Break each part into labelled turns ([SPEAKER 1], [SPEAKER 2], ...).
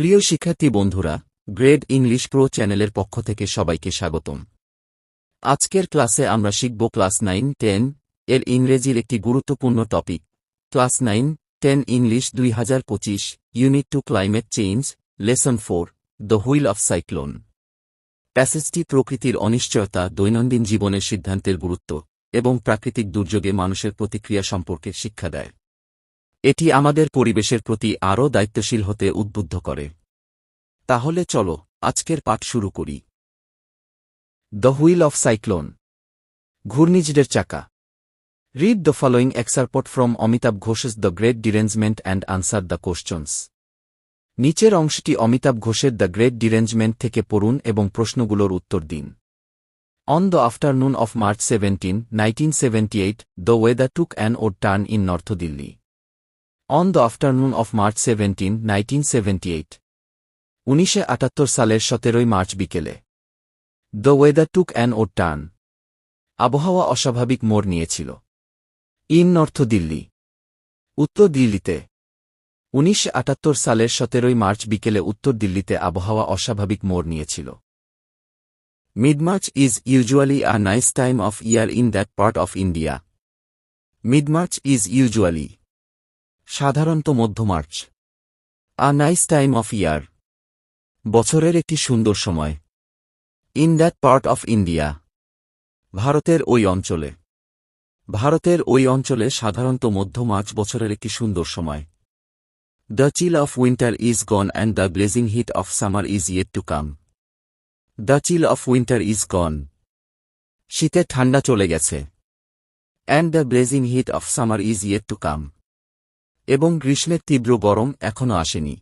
[SPEAKER 1] প্রিয় শিক্ষার্থী বন্ধুরা, গ্রেড ইংলিশ প্রো চ্যানেলের পক্ষ থেকে সবাইকে স্বাগতম। আজকের ক্লাসে আমরা শিখব ক্লাস নাইন, টেন এর ইংরেজির একটি গুরুত্বপূর্ণ topic. Class nine, ten English দুই হাজার পঁচিশ, unit two climate change, lesson four, the wheel of cyclone. প্যাসেজটি প্রকৃতির অনিশ্চয়তা, দৈনন্দিন জীবনের সিদ্ধান্তের গুরুত্ব এবং প্রাকৃতিক দুর্যোগে মানুষের প্রতিক্রিয়া সম্পর্কে শিক্ষা দেয়। এটি আমাদের পরিবেশের প্রতি আরও দায়িত্বশীল হতে উদ্বুদ্ধ করে। তাহলে চলো আজকের পাঠ শুরু করি। দ্য হুইল অফ সাইক্লোন ঘূর্ণিঝড়ের চাকা read the following excerpt from Amitav Ghosh's the great derangement and answer the questions নিচের অংশটি অমিতাভ ঘোষের দ্য গ্রেট ডিরেঞ্জমেন্ট থেকে পড়ুন এবং প্রশ্নগুলোর উত্তর দিন। On the afternoon of March 17, 1978, the weather took turn in north in North the afternoon the afternoon of March 17, 1978. উনিশে আটাত্তর সালের সতেরোই মার্চ বিকেলে। The weather took an O turn আবহাওয়া অস্বাভাবিক মোড় নিয়েছিল। In north Delhi. উত্তর দিল্লিতে। উনিশশো আটাত্তর সালের সতেরোই মার্চ বিকেলে উত্তর দিল্লিতে আবহাওয়া অস্বাভাবিক মোড় নিয়েছিল। Mid-March is usually a nice time of year in that part of India. Mid-March is usually সাধারণত মধ্য March. A nice time of year বছরের একটি সুন্দর সময়। In that part of India ভারতের ওই অঞ্চলে। ভারতের ওই অঞ্চলে সাধারণত মধ্য মার্চ বছরের একটি সুন্দর সময়। The chill of winter is gone and the blazing heat of summer is yet to come the chill of winter is gone শীতের ঠান্ডা চলে গেছে। And the blazing heat of summer is yet to come এবং গ্রীষ্মের তীব্র গরম এখনও আসেনি।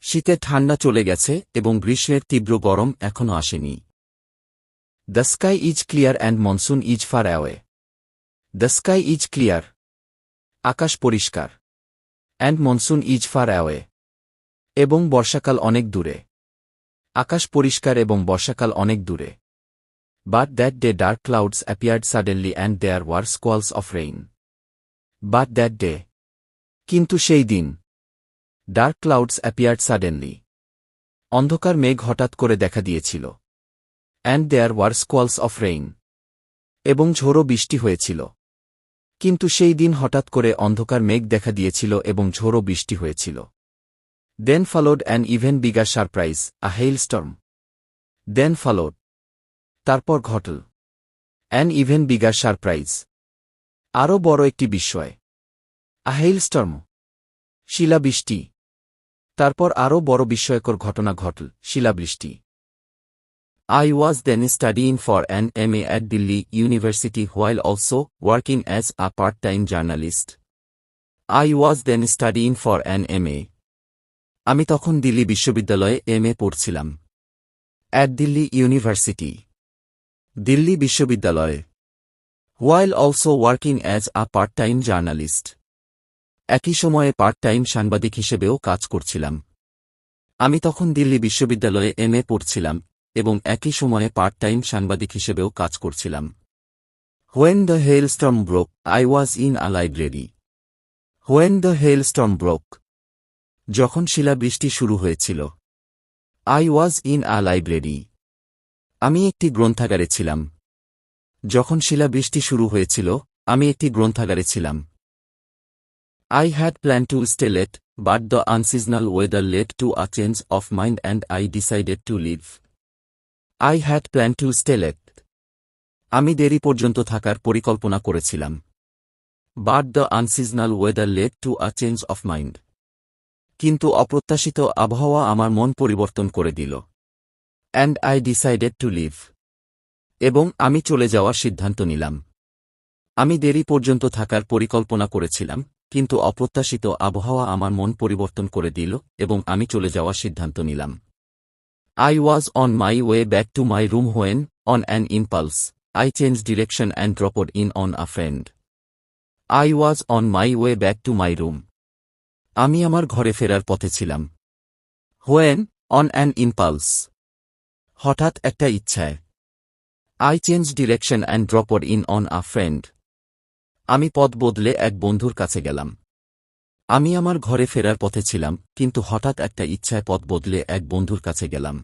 [SPEAKER 1] শীতের ঠান্ডা চলে গেছে এবং গ্রীষ্মের তীব্র গরম এখনও আসেনি। The sky is clear and monsoon is far away. The sky is clear. আকাশ পরিষ্কার। And monsoon is far away. এবং বর্ষাকাল অনেক দূরে। আকাশ পরিষ্কার এবং বর্ষাকাল অনেক দূরে। But that day dark clouds appeared suddenly and there were squalls of rain. But that day কিন্তু সেই দিন। ডার্ক ক্লাউডস অ্যাপিয়ার্ড সাডেনলি অন্ধকার মেঘ হঠাৎ করে দেখা দিয়েছিল। And there were squalls of rain এবং ঝোড়ো বৃষ্টি হয়েছিল। কিন্তু সেই দিন হঠাৎ করে অন্ধকার মেঘ দেখা দিয়েছিল এবং ঝোড়ো বৃষ্টি হয়েছিল। Then followed an even bigger surprise a hailstorm then followed তারপর ঘটল। অ্যান ইভেন বিগার সারপ্রাইজ আরও বড় একটি বিস্ময়। আ হেইলস্টর্ম। শিলাবৃষ্টি। তারপর আরও বড় বিস্ময়কর ঘটনা ঘটল, শিলাবৃষ্টি। I was I was then studying for an MA at Delhi University while also working as a part-time journalist. I was then studying for an MA. আমি তখন দিল্লি বিশ্ববিদ্যালয়ে এম এ পড়ছিলাম। অ্যাট দিল্লি ইউনিভার্সিটি দিল্লি বিশ্ববিদ্যালয়ে। While also working as a part time journalist একই সময়ে part time সাংবাদিক হিসেবেও কাজ করছিলাম। আমি তখন দিল্লি বিশ্ববিদ্যালয়ে এম এ পড়ছিলাম এবং একই সময়ে পার্ট টাইম সাংবাদিক হিসেবেও কাজ করছিলাম। When the hailstorm broke I was in a library when the hailstorm broke যখন শিলাবৃষ্টি শুরু হয়েছিল I was in a library আমি একটি গ্রন্থাগারে ছিলাম। যখন শিলাবৃষ্টি শুরু হয়েছিল, আমি একটি গ্রন্থাগারে ছিলাম। I had plan to stay late but the unseasonal weather led to a change of mind and I decided to leave I had plan to stay late আমি দেরি পর্যন্ত থাকার পরিকল্পনা করেছিলাম। But the unseasonal weather led to a change of mind কিন্তু অপ্রত্যাশিত আবহাওয়া আমার মন পরিবর্তন করে দিল। And I decided to leave এবং আমি চলে যাওয়ার সিদ্ধান্ত নিলাম। আমি দেরি পর্যন্ত থাকার পরিকল্পনা করেছিলাম। কিন্তু অপ্রত্যাশিত আবহাওয়া আমার মন পরিবর্তন করে দিল এবং আমি চলে যাওয়ার সিদ্ধান্ত নিলাম। I was on my way back to my room when on an impulse I change direction and dropped in on a friend I was on my way back to my room আমি আমার ঘরে ফেরার পথে ছিলাম। When on an impulse হঠাৎ একটা ইচ্ছায়। I change direction and dropped in on a friend আমি পথ বদলে এক বন্ধুর কাছে গেলাম। আমি আমার ঘরে ফেরার পথে ছিলাম, কিন্তু হঠাৎ একটা ইচ্ছায় পথ বদলে এক বন্ধুর কাছে গেলাম।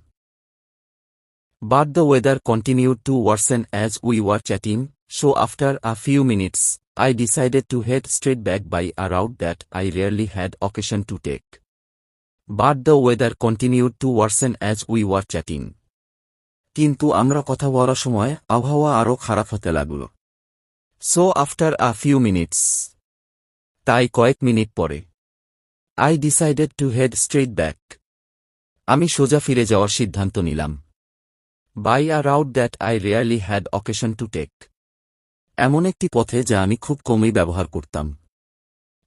[SPEAKER 1] But the weather continued to worsen as we were chatting so after a few minutes I decided to head straight back by a route that I rarely had occasion to take but the weather continued to worsen as we were chatting কিন্তু আমরা কথা বলার সময় আবহাওয়া আরও খারাপ হতে লাগল। So after a few minutes তাই কয়েক মিনিট পরে I decided to head straight back আমি সোজা ফিরে যাওয়ার সিদ্ধান্ত নিলাম। By a route that I rarely had occasion to take এমন একটি পথে যা আমি খুব কমই ব্যবহার করতাম।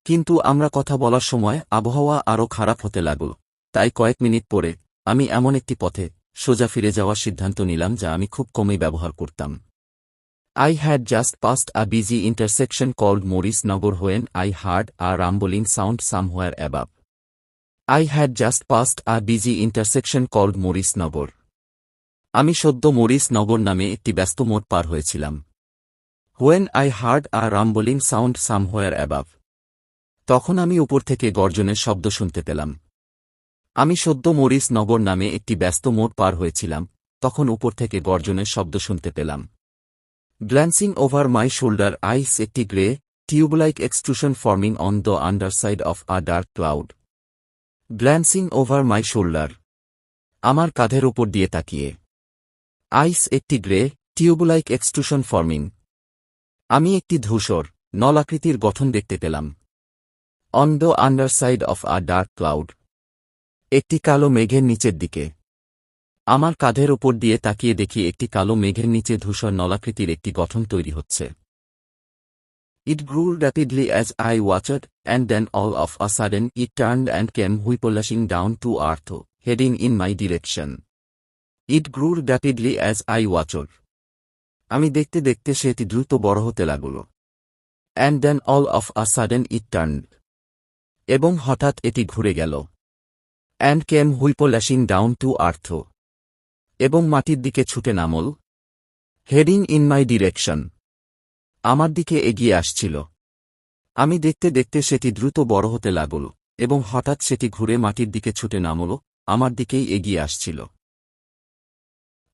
[SPEAKER 1] কিন্তু আমরা কথা বলার সময় আবহাওয়া আরও খারাপ হতে লাগল। তাই কয়েক মিনিট পরে আমি এমন একটি পথে সোজা ফিরে যাওয়ার সিদ্ধান্ত নিলাম যা আমি খুব কমই ব্যবহার করতাম। I had just passed a busy intersection called Maurice Nagar when I heard a rumbling sound somewhere above. I had just passed a busy intersection called Maurice Nagar. আমি সদ্য মরিস নগর নামে একটি ব্যস্ত মোড় পার হয়েছিলাম when I heard a rumbling sound somewhere above তখন আমি উপর থেকে গর্জনের শব্দ শুনতে পেলাম আমি সদ্য মরিস নগর নামে একটি ব্যস্ত মোড় পার হয়েছিলাম তখন উপর থেকে গর্জনের শব্দ শুনতে পেলাম গ্ল্যান্সিং ওভার মাই শোল্ডার আইস একটি grey tubelike extrusion forming on the underside of a dark cloud glancing over my shoulder আমার কাঁধের উপর দিয়ে তাকিয়ে। আইস একটি গ্রে টিউবলাইক এক্সট্রুশন ফর্মিং আমি একটি ধূসর, নলাকৃতির গঠন দেখতে পেলাম। On the underside of a dark cloud একটি কালো মেঘের নিচের দিকে। আমার কাঁধের ওপর দিয়ে তাকিয়ে দেখি একটি কালো মেঘের নিচে ধূসর নলাকৃতির একটি গঠন তৈরি হচ্ছে। It grew rapidly as I watched and then all of a sudden it turn and came whiplashing down to earth heading in my direction it grew rapidly as I watched আমি দেখতে দেখতে সেটি দ্রুত বড় হতে লাগল। And then all of a sudden it turn এবং হঠাৎ এটি ঘুরে গেল। And came whiplashing down to earth এবং মাটির দিকে ছুটে নামল। Heading in my direction. আমার দিকে এগিয়ে আসছিল। আমি দেখতে দেখতে সেটি দ্রুত বড় হতে লাগল এবং হঠাৎ সেটি ঘুরে মাটির দিকে ছুটে নামল, আমার দিকেই এগিয়ে আসছিল।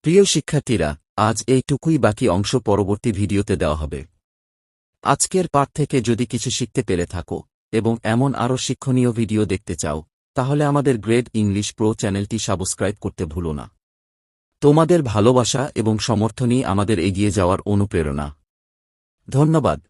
[SPEAKER 1] প্রিয় শিক্ষার্থীরা, আজ এইটুকুই বাকি অংশ পরবর্তী ভিডিওতে দেওয়া হবে। আজকের পাঠ থেকে যদি কিছু শিখতে পেরে থাকো এবং এমন আরও শিক্ষণীয় ভিডিও দেখতে চাও, তাহলে আমাদের গ্রেড ইংলিশ প্রো চ্যানেলটি সাবস্ক্রাইব করতে ভুলো না। তোমাদের ভালোবাসা এবং সমর্থনই আমাদের এগিয়ে যাওয়ার অনুপ্রেরণা। ধন্যবাদ।